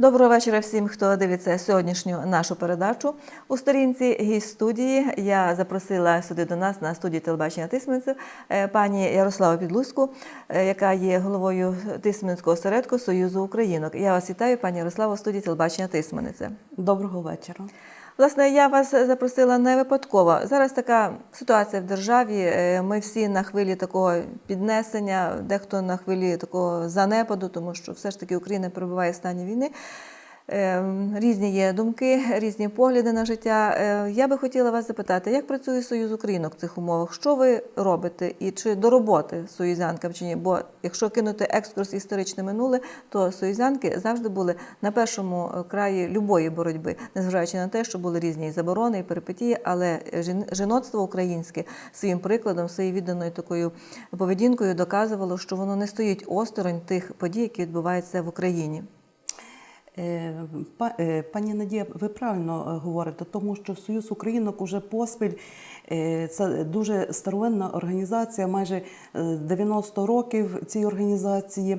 Доброго вечора всім, хто дивиться сьогоднішню нашу передачу. У сторінці гість студії я запросила сюди до нас на студії телебачення Тисменців е, пані Ярославу Підлузьку, е, яка є головою Тисменського осередку Союзу Українок. Я вас вітаю, пані Ярославо, студії телебачення Тисменице. Доброго вечора. Власне, я вас запросила не випадково. Зараз така ситуація в державі. е, Ми всі на хвилі такого піднесення, дехто на хвилі такого занепаду, тому що все ж таки Україна перебуває в стані війни. Е, Різні є думки, різні погляди на життя. Е, Я би хотіла вас запитати, як працює Союз Українок в цих умовах? Що ви робите і чи до роботи союзянкам чи ні? Бо якщо кинути екскурс історичне минуле, то союзянки завжди були на першому е, краї любої боротьби, незважаючи на те, що були різні заборони, і перипетії, але жіноцтво українське своїм прикладом, своєю відданою такою поведінкою доказувало, що воно не стоїть осторонь тих подій, які відбуваються в Україні. Е, е, Пані Надія, ви правильно е, говорите, тому що Союз Українок уже поспіль це дуже старовинна організація, майже е, 90 років цій організації.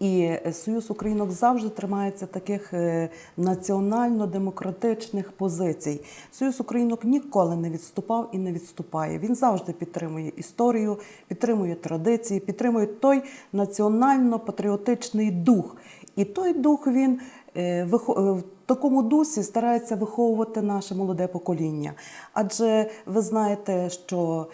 І Союз Українок завжди тримається таких національно-демократичних позицій. Союз Українок ніколи не відступав і не відступає. Він завжди підтримує історію, підтримує традиції, підтримує той національно-патріотичний дух. І той дух він в такому дусі старається виховувати наше молоде покоління. Адже ви знаєте, що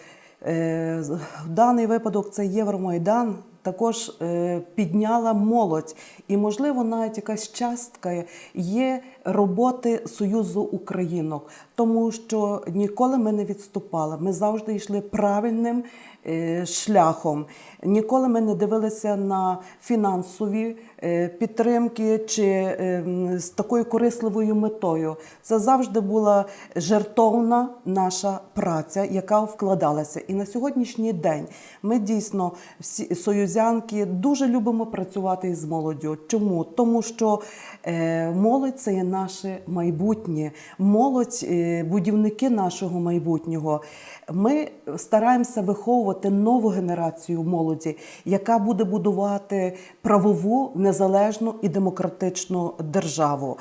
е, даний випадок це Євромайдан також е, підняла молодь. І, можливо, навіть якась частка є роботи Союзу Українок, тому що ніколи ми не відступали. Ми завжди йшли правильним е, шляхом. Ніколи ми не дивилися на фінансові е, підтримки чи е, з такою корисливою метою. Це завжди була жертовна наша праця, яка вкладалася. І на сьогоднішній день ми дійсно всі союзянки дуже любимо працювати із молоддю. Чому? Тому що е, молодь це є наше майбутнє, молодь е, будівники нашого майбутнього. Ми стараємося виховувати нову генерацію молоді, яка буде будувати правову, незалежну і демократичну державу.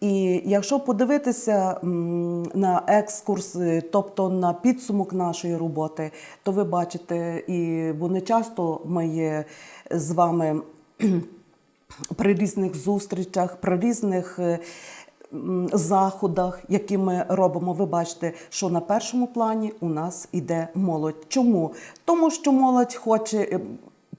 І якщо подивитися на екскурс, тобто на підсумок нашої роботи, то ви бачите, і бо не часто ми з вами при різних зустрічах, при різних е, заходах, які ми робимо, ви бачите, що на першому плані у нас іде молодь. Чому? Тому що молодь хоче е,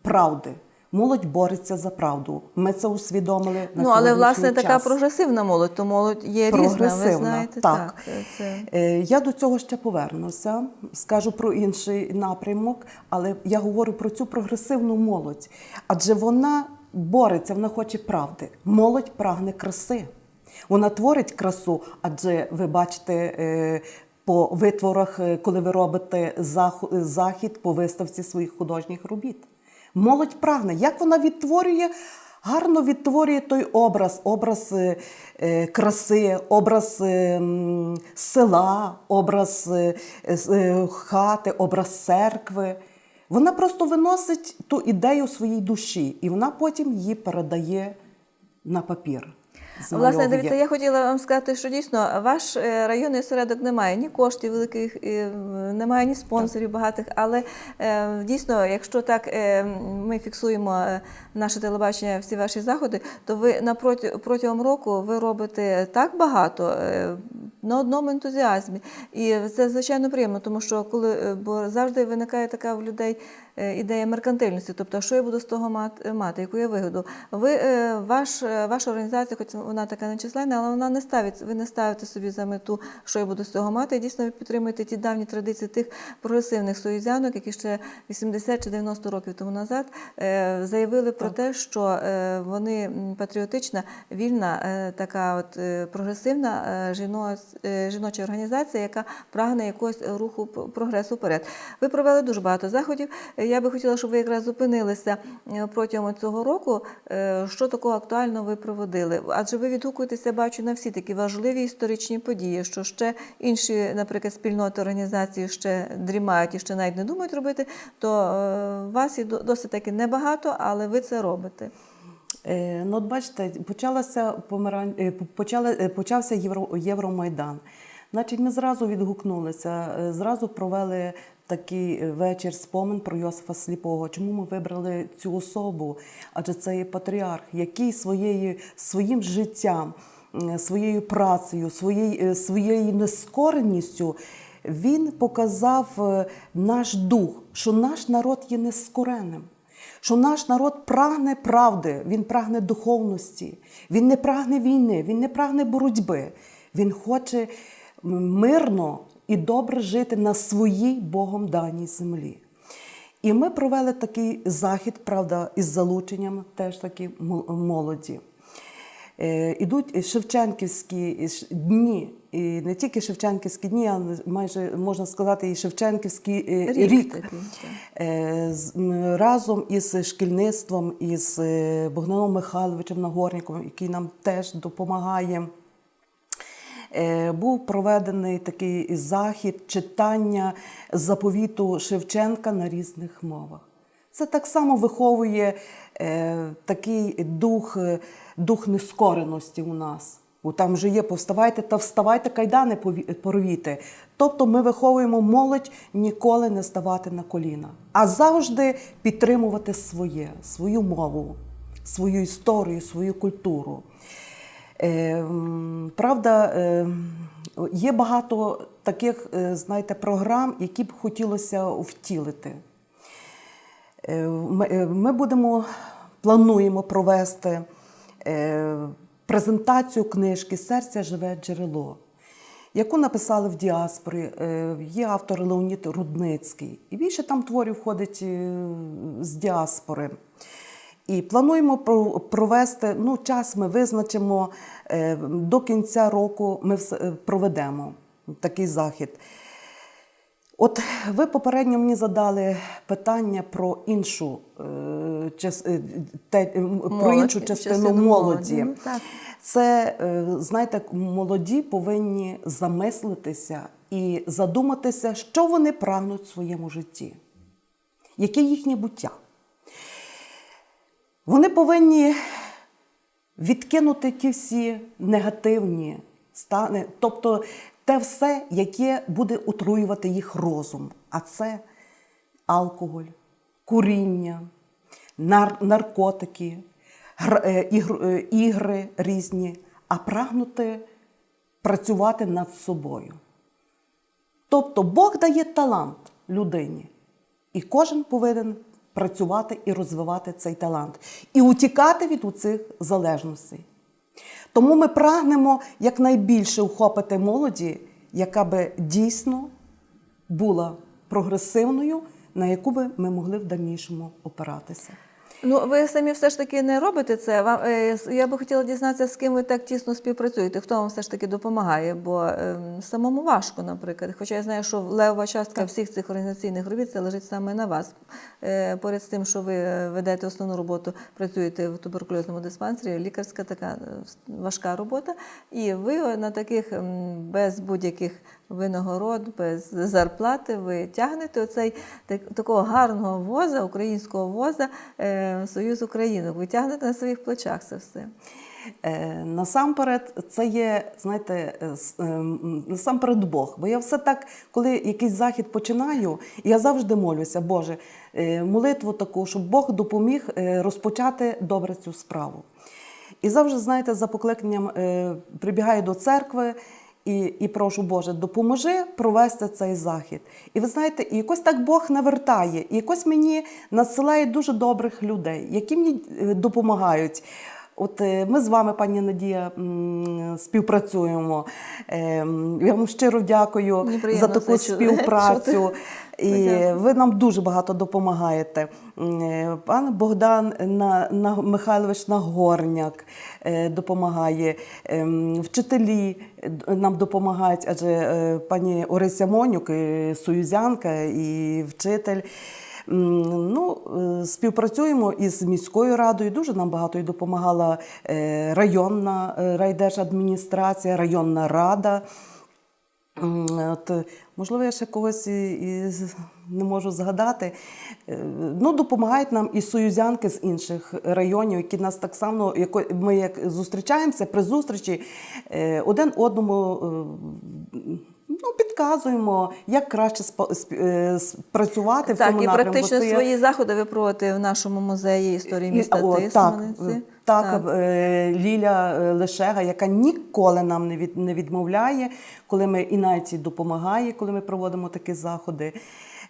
правди. Молодь бореться за правду. Ми це усвідомили на ну, але власне така прогресивна молодь, то молодь є різна, ви знаєте. так. це... Е, Я до цього ще повернуся, скажу про інший напрямок, але я говорю про цю прогресивну молодь. Адже вона бореться, вона хоче правди. Молодь прагне краси. Вона творить красу, адже ви бачите. е, По витворах, е, коли ви робите захід по виставці своїх художніх робіт. Молодь прагне. Як вона відтворює, гарно відтворює той образ, образ е, краси, образ села, образ хати, образ церкви. Вона просто виносить ту ідею своїй душі, і вона потім її передає на папір. Власне, дивіться, я хотіла вам сказати, що дійсно ваш е, районний осередок не має ні коштів великих, немає ні спонсорів багатих. Але е, дійсно, якщо так е, ми фіксуємо наше телебачення, всі ваші заходи, то ви протягом року ви робите так багато на одному ентузіазмі. І це звичайно приємно, тому що коли бо завжди виникає така в людей. Ідея меркантильності, тобто, що я буду з того мати, яку я вигоду. Ви ваш ваша організація, хоч вона така нечисленна, але вона не ставить. Ви не ставите собі за мету, що я буду з цього мати. І дійсно ви підтримуєте ті давні традиції тих прогресивних союзянок, які ще 80 чи 90 років тому назад е, заявили про те, що е, вони патріотична, вільна, е, така от прогресивна жіно, жіноча організація, яка прагне якогось руху прогресу вперед. Ви провели дуже багато заходів. Я би хотіла, щоб ви якраз зупинилися протягом цього року. Що такого актуального ви проводили? Адже ви відгукуєтеся, бачу, на всі такі важливі історичні події, що ще інші, наприклад, спільноти організації ще дрімають і ще навіть не думають робити, то е, вас і досить таки небагато, але ви це робите. Е, ну, от бачите, почалася помиран... е, почали... почався Євро... Євромайдан. Значить, ми зразу відгукнулися, зразу провели такий е, вечір спомин про Йосифа Сліпого. Чому ми вибрали цю особу? Адже це є патріарх, який своєю, своїм життям, своєю працею, своєю, е, своєю нескореністю він показав е, наш дух, що наш народ є нескореним. Що наш народ прагне правди, він прагне духовності, він не прагне війни, він не прагне боротьби. Він хоче мирно і добре жити на своїй Богом даній землі. І ми провели такий захід, правда, із залученням теж мол- молоді. Е, Ідуть Шевченківські дні, і не тільки Шевченківські дні, а майже можна сказати, і Шевченківський е, Рік рік. Е, разом із шкільництвом, із Богданом Михайловичем Нагорніком, який нам теж допомагає. Е, Був проведений такий захід читання заповіту Шевченка на різних мовах. Це так само виховує е, такий дух, е, дух нескореності у нас. Бо там вже є повставайте та вставайте, кайдани порвіте. Тобто ми виховуємо молодь ніколи не ставати на коліна, а завжди підтримувати своє, свою мову, свою історію, свою культуру. Е, м, Правда, е, є багато таких, е, знаєте, програм, які б хотілося втілити. Е, Ми, е, будемо, плануємо провести презентацію книжки Серця живе джерело, яку написали в діаспорі. Є автор Леонід Рудницький. І більше там творів входить з діаспори. І плануємо провести, ну, час ми визначимо е, до кінця року ми е, проведемо такий захід. От ви попередньо мені задали питання про іншу, е, те, про іншу частину, молоді. Це, знаєте, молоді повинні замислитися і задуматися, що вони прагнуть в своєму житті, яке їхнє буття. Вони повинні відкинути ті всі негативні стани, тобто те все, яке буде отруювати їх розум. А це алкоголь, куріння, нар- наркотики, е, е, ігри різні, а прагнути працювати над собою. Тобто Бог дає талант людині, і кожен повинен працювати і розвивати цей талант, і утікати від оцих залежностей. Тому ми прагнемо якнайбільше охопити молоді, яка би дійсно була прогресивною, на яку би ми могли в дальнішому опиратися. Ну, ви самі все ж таки не робите це. Вам е, я би хотіла дізнатися, з ким ви так тісно співпрацюєте, хто вам все ж таки допомагає, бо ем, самому важко, наприклад. Хоча я знаю, що левова частка всіх цих організаційних робіт це лежить саме на вас. Е, поряд з тим, що ви е, ведете основну роботу, працюєте в туберкульозному диспансері, лікарська така важка робота. І ви на таких без будь-яких винагород, без зарплати, ви тягнете оцей так, такого гарного воза, українського воза е, Союз Українок. Ви тягнете на своїх плечах це все. Е, насамперед, це є, знаєте, е, е, насамперед Бог. Бо я все так, коли якийсь захід починаю, я завжди молюся, Боже, молитву таку, щоб Бог допоміг розпочати добре цю справу. І завжди, знаєте, за покликанням прибігаю до церкви. І, і прошу Боже, допоможи провести цей захід. І ви знаєте, і якось так Бог навертає, і якось мені надсилає дуже добрих людей, які мені е, допомагають. От е, ми з вами, пані Надія, співпрацюємо. Ем, Я вам щиро дякую Мені за таку співпрацю. І ви нам дуже багато допомагаєте. Е, Пан Богдан На- На- Михайлович Нагорняк е, допомагає, вчителі е, нам допомагають, адже е, пані Орися Монюк, е, союзянка і вчитель. Ну, е, співпрацюємо із міською радою. Дуже нам багато і допомагала е, районна е, райдержадміністрація, районна рада. От, можливо, я ще когось і- із не можу згадати. Ну, допомагають нам і союзянки з інших районів, які нас так само, яко- ми як зустрічаємося при зустрічі, один одному підказуємо, як краще спа- сп- е, спрацювати в Так, цьому і практично Це свої заходи ви проводите в нашому музеї історії і- міста о, Тисмениці. Так, так, е, Ліля е, Лешега, яка ніколи нам не, від, не відмовляє, коли ми і навіть допомагає, коли ми проводимо такі заходи.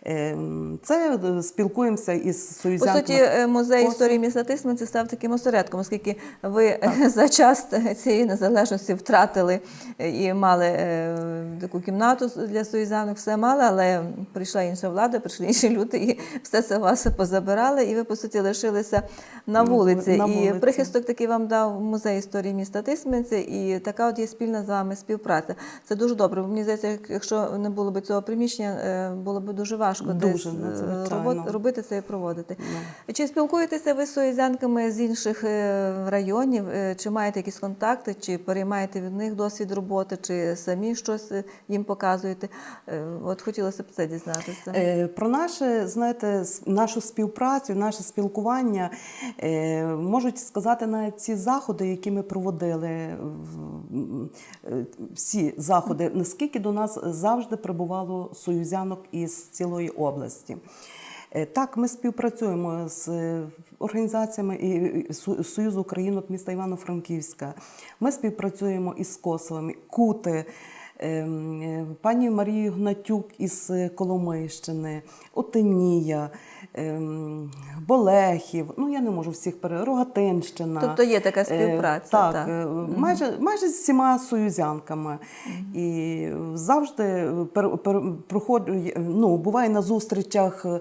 Е, Це е, спілкуємося із По суті, е, музей історії міста Тисменці став таким осередком, оскільки ви е, за час цієї незалежності втратили е, і мали таку кімнату для союзянок, все мали, але прийшла інша влада, прийшли інші люди, і все це вас позабирали, і ви, по суті, лишилися на На вулиці. вулиці. І прихисток такий вам дав музей історії міста Тисменці, і така от є спільна з вами співпраця. Це дуже добре. Бо мені здається, якщо не було б цього приміщення, було б дуже важко Дуже десь е, робот- робити це і проводити. Ну. Чи спілкуєтеся ви з союзянками з інших е, районів? Е, Чи маєте якісь контакти, чи переймаєте від них досвід роботи, чи самі щось їм показуєте? От хотілося б це дізнатися. Про наше, знаєте, нашу співпрацю, наше спілкування можуть сказати навіть ці заходи, які ми проводили, всі заходи, наскільки до нас завжди прибувало союзянок із цілої області. Е, Так, ми співпрацюємо з е, організаціями і Союзу Українок міста Івано-Франківська. Ми співпрацюємо із Косовими, Кути, пані Марією Гнатюк із е, Коломийщини, Отинія, ем, Болехів. Ну я не можу всіх пере... Рогатинщина. Тобто є така Е, співпраця, Так, е, майже, майже з всіма союзянками. І завжди пер, пер, проходжу, ну, буває на зустрічах. е,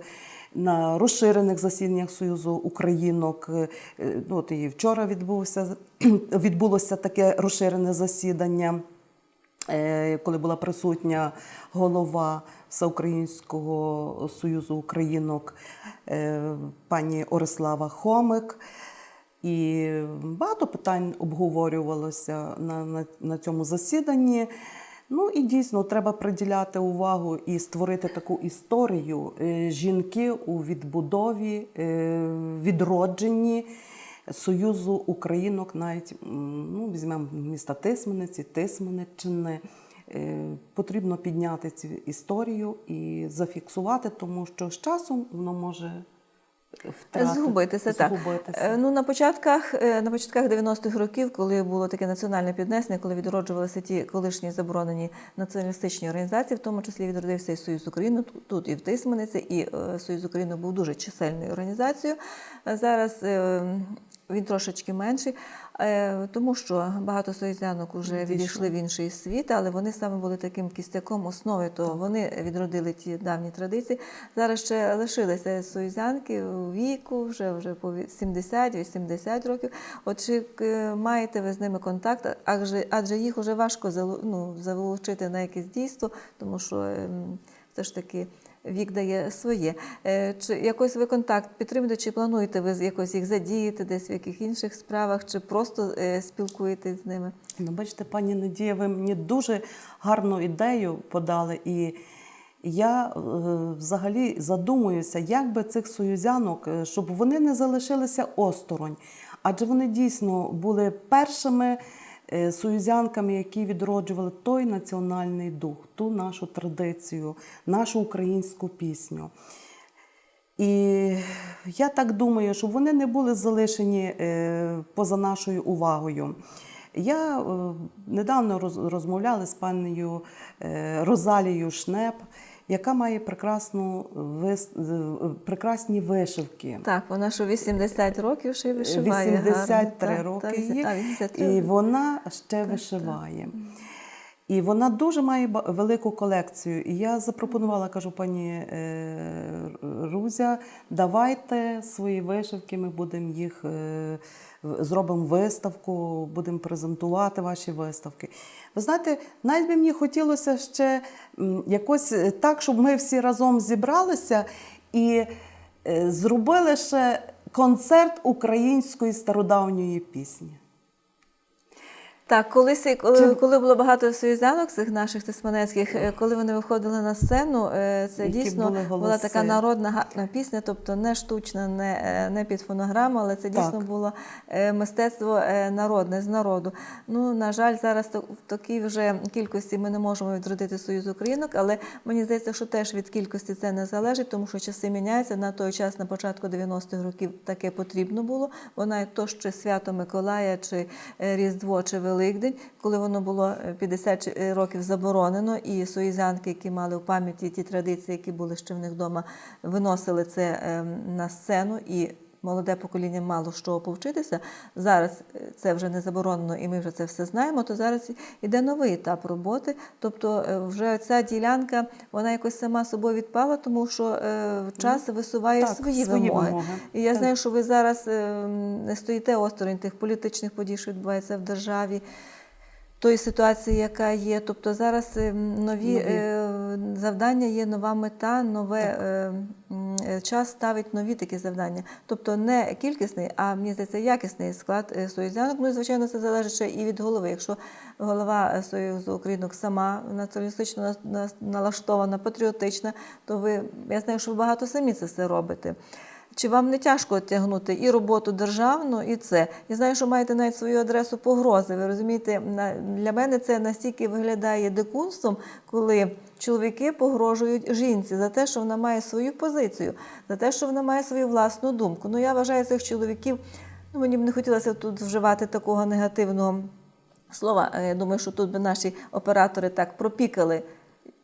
На розширених засіданнях Союзу Українок. Е, е, Ну, от і вчора відбувся, відбулося таке розширене засідання, е, коли була присутня голова Всеукраїнського Союзу Українок е, пані Орислава Хомик. І багато питань обговорювалося на, на, на цьому засіданні. Ну і дійсно треба приділяти увагу і створити таку історію е, жінки у відбудові, е, відродженні Союзу Українок, навіть ну, візьмемо міста Тисмениці, Тисмениччини. Е, Потрібно підняти цю історію і зафіксувати, тому що з часом воно може втратити, Згубитися, згубитися. Е, Ну, на початках, е, на початках 90-х років, коли було таке національне піднесення, коли відроджувалися ті колишні заборонені націоналістичні організації, в тому числі відродився і Союз України тут- і в Тисмениці, і Союз України був дуже чисельною організацією. Зараз він трошечки менший, е, тому що багато союзянок вже відійшли в інший світ, але вони саме були таким кістяком основи того. Вони відродили ті давні традиції. Зараз ще лишилися союзянки у віку, вже вже по 70-80 років. От чи е, маєте ви з ними контакт? Адже, адже їх вже важко ну, залучити на якесь дійство, тому що ем, все ж таки. Вік дає своє. Е, Чи якось ви контакт підтримуєте, чи плануєте ви якось їх задіяти десь в яких інших справах, чи просто е, спілкуєтесь з ними? Ну, бачите, пані Надія, ви мені дуже гарну ідею подали. І я е, взагалі задумуюся, як би цих союзянок, щоб вони не залишилися осторонь. Адже вони дійсно були першими союзянками, які відроджували той національний дух, ту нашу традицію, нашу українську пісню. І я так думаю, щоб вони не були залишені е, поза нашою увагою. Я е, недавно розмовляла з панею е, Розалією Шнеп, яка має прекрасну вис- е, прекрасні вишивки. Так, вона що 80 років ще й вишиває. 83 гарно. роки Так, а, 83 і вона ще вишиває. І вона дуже має велику колекцію. І я запропонувала, кажу, пані е, Рузя, давайте свої вишивки, ми будемо їх е, зробимо виставку, будемо презентувати ваші виставки. Ви знаєте, навіть би мені хотілося ще якось е, так, щоб ми всі разом зібралися і е, зробили ще концерт української стародавньої пісні. Так, колись, коли, коли було багато союзянок цих наших тисманецьких, е, коли вони виходили на сцену, е, це Які дійсно була така народна гарна пісня, тобто не штучна, не, е, не під фонограму, але це дійсно Так. було е, мистецтво е, народне з народу. Ну, на жаль, зараз в такій вже кількості ми не можемо відродити Союз Українок, але мені здається, що теж від кількості це не залежить, тому що часи міняються. На той час, на початку 90-х років, таке потрібно було. Навіть то, що свято Миколая, чи е, Різдво, чи Великдень, коли воно було е, 50 е, років заборонено, і союзянки, які мали в пам'яті ті традиції, які були ще в них вдома, виносили це е, на сцену і. Молоде покоління мало чого повчитися. Зараз е, це вже не заборонено, і ми вже це все знаємо. То зараз іде новий етап роботи. Тобто, е, вже ця ділянка вона якось сама собою відпала, тому що е, час висуває Так, свої, свої вимоги. вимоги. І я Так. знаю, що ви зараз е, не стоїте осторонь тих політичних подій, що відбуваються в державі. Тої ситуації, яка є, тобто зараз е, нові, Нові. Е, завдання є нова мета, нове е, е, час ставить нові такі завдання. Тобто не кількісний, а мені здається, якісний склад союзянок. Ну і звичайно, це залежить ще і від голови. Якщо голова Союзу Українок сама націоналістично налаштована, патріотична, то ви я знаю, що ви багато самі це все робите. Чи вам не тяжко тягнути і роботу державну, і це? Я знаю, що маєте навіть свою адресу погрози. Ви розумієте, для мене це настільки виглядає дикунством, коли чоловіки погрожують жінці за те, що вона має свою позицію, за те, що вона має свою власну думку. Ну я вважаю цих чоловіків. Ну мені б не хотілося тут вживати такого негативного слова. Е, Я думаю, що тут би наші оператори так пропікали.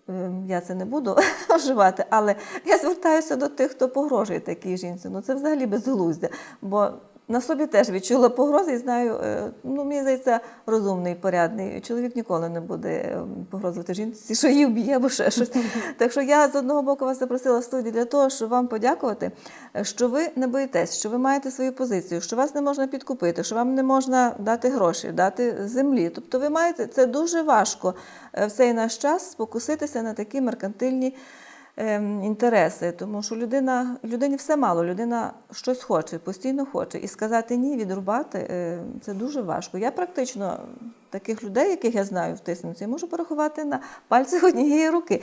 Ем, Я це не буду вживати, але я звертаюся до тих, хто погрожує такій жінці. Ну це взагалі безглуздя. Бо на собі теж відчула погрози і знаю, е, ну мені здається, розумний, порядний. Чоловік ніколи не буде ем, погрожувати жінці, що її вб'є або ще щось. Так що я з одного боку вас запросила в студію для того, щоб вам подякувати, е, що ви не боїтесь, що ви маєте свою позицію, що вас не можна підкупити, що вам не можна дати гроші, дати землі. Тобто ви маєте це дуже важко е, в цей наш час спокуситися на такі меркантильні інтереси, тому що людина, людині все мало, людина щось хоче, постійно хоче. І сказати ні, відрубати е, це дуже важко. Я практично таких людей, яких я знаю в Тисниці, можу порахувати на пальцях однієї руки.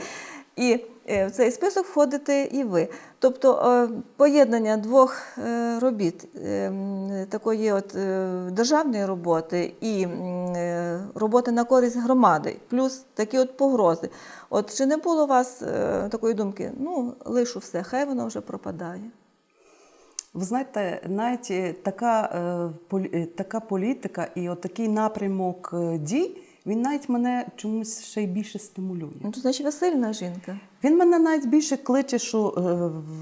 І в цей список входите і ви. Тобто е, поєднання двох е, робіт, е, такої от е, державної роботи і е, роботи на користь громади, плюс такі от погрози. От чи не було у вас е, такої думки? Ну, лишу все, хай воно вже пропадає. Ви знаєте, навіть е, така, е, е, така політика і от такий напрямок е, дій, він навіть мене чомусь ще й більше стимулює. Ну, то значить, ви сильна жінка. Він мене навіть більше кличе, що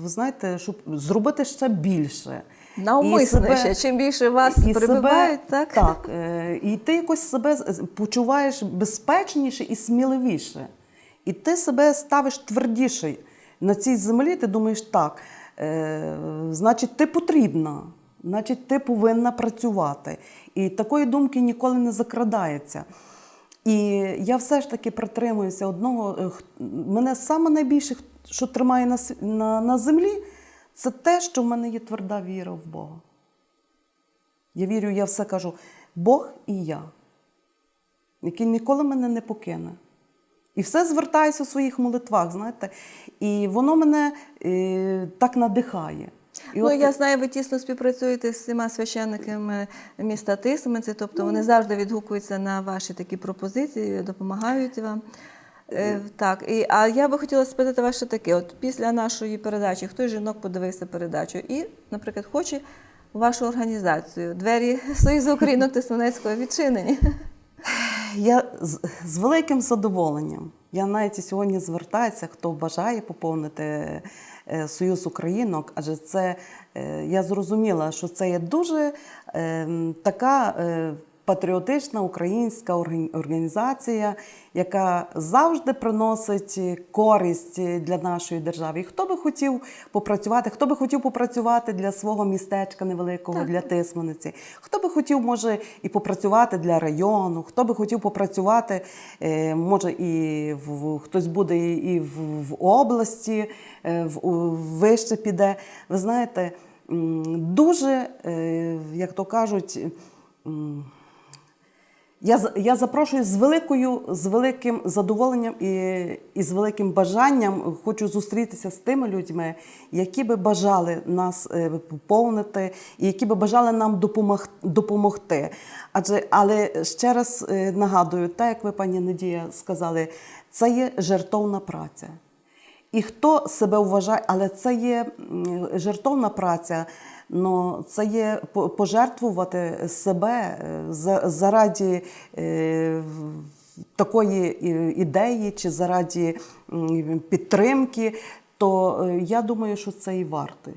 е, знаєте, щоб зробити ще більше. Навмисне себе- ще. Чим більше вас і прибивають, себе, так? Так. е, І ти якось себе почуваєш безпечніше і сміливіше. І ти себе ставиш твердіше на цій землі, ти думаєш, так, е, значить, ти потрібна, значить, ти повинна працювати. І такої думки ніколи не закрадається. І я все ж таки притримуюся одного. е, Мене саме найбільше, що тримає на, на, на землі, це те, що в мене є тверда віра в Бога. Я вірю, я все кажу, Бог і я, який ніколи мене не покине. І все звертаюся у своїх молитвах, знаєте, і воно мене е, так надихає. І ну, от- я знаю, ви тісно співпрацюєте з всіма священниками міста Тисменці, тобто вони завжди відгукуються на ваші такі пропозиції, допомагають вам. Е, так, і, а я би хотіла спитати вас ще таке: от після нашої передачі, хтось жінок подивився передачу і, наприклад, хоче вашу організацію двері Союзу Українок Тисменецького відчинені. Я з, з великим задоволенням. Я навіть сьогодні звертаюся, хто бажає поповнити Союз Українок, адже це е, я зрозуміла, що це є дуже е, така е, патріотична українська організація, яка завжди приносить користь для нашої держави. І хто би хотів попрацювати, хто би хотів попрацювати для свого містечка невеликого, для Тисманиці, хто би хотів, може, і попрацювати для району, хто би хотів попрацювати, е, може, і в, хтось буде і в, в області, е, в, вище піде. Ви знаєте, дуже, е, як то кажуть, Я, я запрошую з великою, з великим задоволенням і, і з великим бажанням хочу зустрітися з тими людьми, які би бажали нас е, поповнити, і які би бажали нам допомог, допомогти. Адже, але ще раз е, нагадую, так як ви, пані Надія, сказали, це є жертовна праця. І хто себе вважає, але це є жертовна праця, ну, це є по- пожертвувати себе е, за- заради е, такої ідеї чи заради підтримки, то е, я думаю, що це і варте.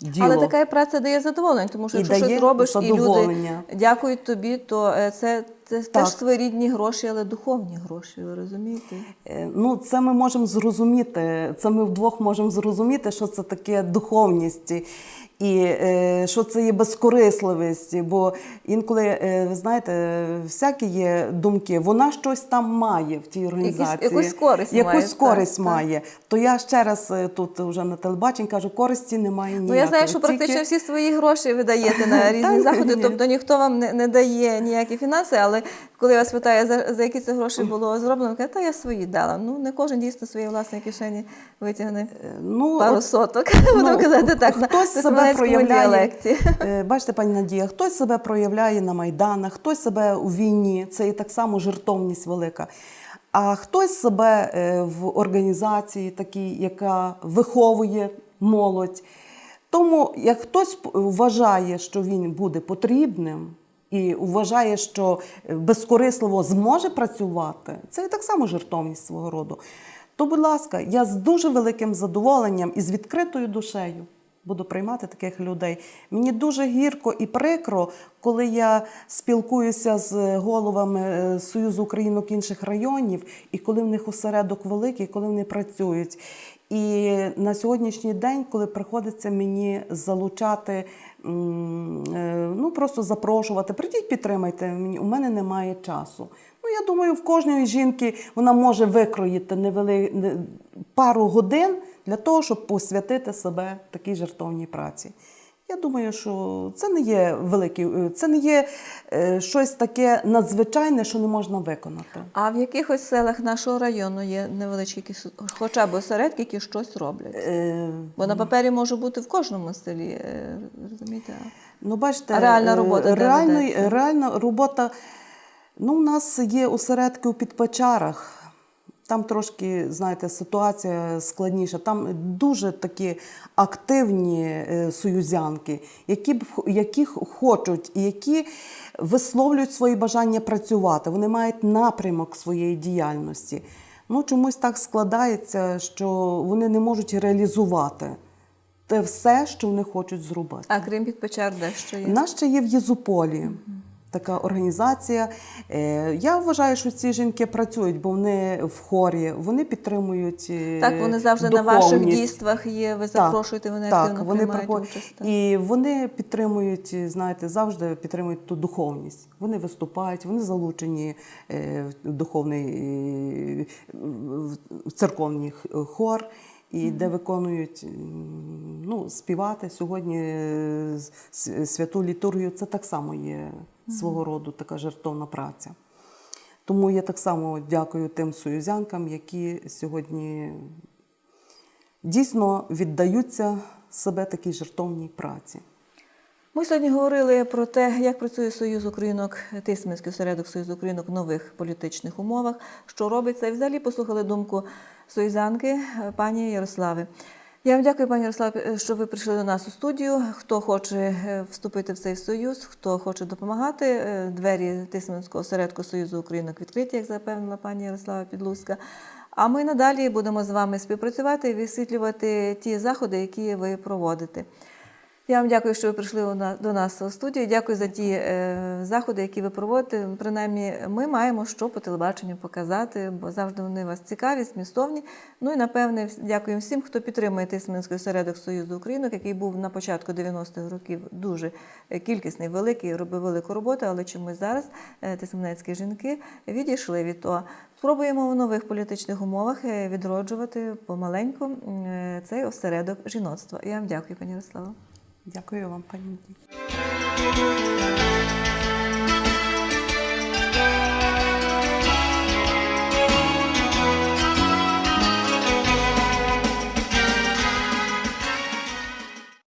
Діло. Але така праця дає задоволення, тому що І якщо дає щось робиш і люди дякують тобі, то е, це, це Так. теж своєрідні гроші, але духовні гроші, ви розумієте? Е, Ну, це ми можемо зрозуміти. Це ми вдвох можемо зрозуміти, що це таке духовність. І е, що це є безкорисливість, бо інколи, е, ви знаєте, всякі є думки, вона щось там має в тій організації. якусь користь якусь має, так, користь так. має. То я ще раз е, тут вже на телебаченні кажу, користі немає ніякої. Ну я знаю, що Тільки- практично всі свої гроші ви даєте на різні заходи, тобто ніхто вам не, не дає ніякі фінанси, але коли я вас питаю, за, за які це гроші було зроблено, каже, та я свої дала. Ну не кожен дійсно свої власні кишені витягне Ну, пару от- соток. Ну, Буду казати так, хтось себе проявляє. Е, Бачите, пані Надія, хтось себе проявляє на майданах, хтось себе у війні, це і так само жертовність велика. А хтось себе е, в організації, такій, яка виховує молодь. Тому як хтось вважає, що він буде потрібним. І вважає, що е, безкорисливо зможе працювати, це і так само жертовність свого роду. То, будь ласка, я з дуже великим задоволенням і з відкритою душею буду приймати таких людей. Мені дуже гірко і прикро, коли я спілкуюся з головами е, Союзу українок інших районів, і коли в них осередок великий, коли вони працюють. І на сьогоднішній день, коли приходиться мені залучати, ну просто запрошувати, прийдіть, підтримайте мені, у мене немає часу. Ну, я думаю, в кожної жінки вона може викроїти невели... пару годин для того, щоб посвятити себе такій жертовній праці. Я думаю, що це не є великий, е, це не є е, щось таке надзвичайне, що не можна виконати. А в якихось селах нашого району є невеличкі, якісь, хоча б осередки, які щось роблять. Е, Бо на папері може бути в кожному селі, е, розумієте? Ну, бачите, А реальна е, робота реально, реальна робота. Ну, у нас є осередки у Підпечарах. Там трошки, знаєте, ситуація складніша. Там дуже такі активні е, союзянки, які, які хочуть і які висловлюють свої бажання працювати. Вони мають напрямок своєї діяльності. Ну, чомусь так складається, що вони не можуть реалізувати те все, що вони хочуть зробити. А крім підпечар, де ще є? У нас ще є в Єзуполі така організація. Е, Я вважаю, що ці жінки працюють, бо вони в хорі, вони підтримують. е, Так, вони завжди на ваших дійствах є, ви запрошуєте, вони так, активно вони приймають приходять. участь. так. І вони підтримують, знаєте, завжди підтримують ту духовність. Вони виступають, вони залучені е, в духовний в церковний хор. І де виконують ну, співати сьогодні е, святу літургію, це так само є свого роду така жертовна праця. Тому я так само дякую тим союзянкам, які сьогодні дійсно віддаються себе такій жертовній праці. Ми сьогодні говорили про те, як працює Союз Українок, Тисменський осередок Союзу Українок в нових політичних умовах, що робиться, і взагалі послухали думку союзанки е, пані Ярослави. Я вам дякую, пані Ярославе, що ви прийшли до нас у студію. Хто хоче е, вступити в цей союз, хто хоче допомагати, е, двері Тисменського осередку Союзу Українок відкриті, як запевнила пані Ярослава Підлузька. А ми надалі будемо з вами співпрацювати і висвітлювати ті заходи, які ви проводите. Я вам дякую, що ви прийшли до нас у студію. Дякую за ті е, заходи, які ви проводите. Принаймні, ми маємо що по телебаченню показати, бо завжди вони вас цікаві, змістовні. Ну і напевне, дякую всім, хто підтримує Тисменський осередок Союзу Українок, який був на початку 90-х років дуже е, кількісний, великий, робив велику роботу, але чомусь зараз е, тисменецькі жінки відійшли від того. Спробуємо в нових політичних умовах відроджувати помаленьку цей осередок жіноцтва. Я вам дякую, пані Ярослава. Дякую вам, пані. Надія.